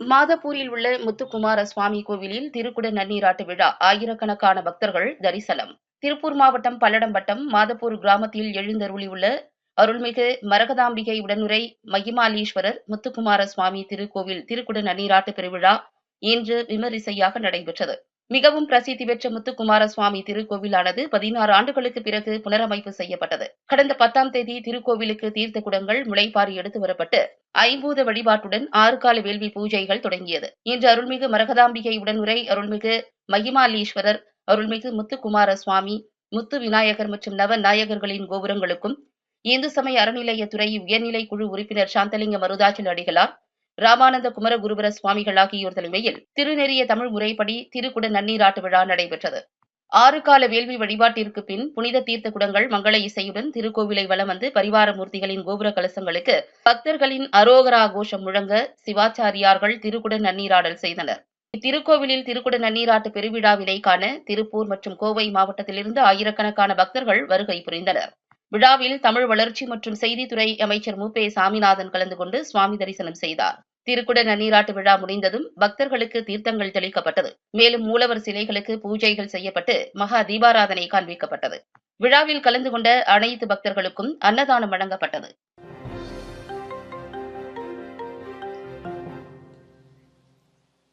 மாதப்பூரில் உள்ள முத்துக்குமார சுவாமி கோவிலில் திருக்குட நன்னீராட்டு விழா ஆயிரக்கணக்கான பக்தர்கள் தரிசனம். திருப்பூர் மாவட்டம் பல்லடம் வட்டம் மாதப்பூர் கிராமத்தில் எழுந்தருளியுள்ள அருள்மிகு மரகதாம்பிகை உடனுரை மகிமாலீஸ்வரர் முத்துக்குமார சுவாமி திருக்கோவில் திருக்குட நன்னீராட்டு பெருவிழா இன்று விமரிசையாக நடைபெற்றது. மிகவும் பிரசித்தி பெற்ற முத்துக்குமார சுவாமி திருக்கோவிலானது பதினாறு ஆண்டுகளுக்கு பிறகு புனரமைப்பு செய்யப்பட்டது. கடந்த பத்தாம் தேதி திருக்கோவிலுக்கு தீர்த்த குடங்கள் முளைப்பாரி எடுத்து வரப்பட்டு ஐம்பூத வழிபாட்டுடன் ஆறு கால வேள்வி பூஜைகள் தொடங்கியது. இன்று அருள்மிகு மரகதாம்பிகை உடனுரை அருள்மிகு மகிமாலீஸ்வரர் அருள்மிகு முத்துக்குமார சுவாமி முத்து விநாயகர் மற்றும் நவ நாயகர்களின் கோபுரங்களுக்கும் இந்து சமய அறநிலையத்துறை உயர்நிலை குழு உறுப்பினர் சாந்தலிங்க மருதாச்சல் அடிகளார் ராமானந்த குமர குருபர சுவாமிகள் ஆகியோர் தலைமையில் திருநெறிய தமிழ் முறைப்படி திருக்குட நன்னீராட்டு விழா நடைபெற்றது. ஆறு கால வேள்வி வழிபாட்டிற்கு பின் புனித தீர்த்த குடங்கள் மங்கள இசையுடன் திருக்கோவிலை வலம் வந்து பரிவார மூர்த்திகளின் கோபுர கலசங்களுக்கு பக்தர்களின் அரோகரா கோஷம் முழங்க சிவாச்சாரியார்கள் திருக்குட நன்னீராடல் செய்தனர். இத்திருக்கோவிலில் திருக்குட நன்னீராட்டு பெருவிழாவினை காண திருப்பூர் மற்றும் கோவை மாவட்டத்திலிருந்து ஆயிரக்கணக்கான பக்தர்கள் வருகை புரிந்தனர். விழாவில் தமிழ் வளர்ச்சி மற்றும் செய்தித்துறை அமைச்சர் மு. சாமிநாதன் கலந்து கொண்டு சுவாமி தரிசனம் செய்தார். திருக்குட நன்னீராட்டு விழா முடிந்ததும் பக்தர்களுக்கு தீர்த்தங்கள் தெளிக்கப்பட்டது. மேலும் மூலவர் சிலைகளுக்கு பூஜைகள் செய்யப்பட்டு மகா தீபாராதனை காண்பிக்கப்பட்டது. விழாவில் கலந்து கொண்ட அனைத்து பக்தர்களுக்கும் அன்னதானம் வழங்கப்பட்டது.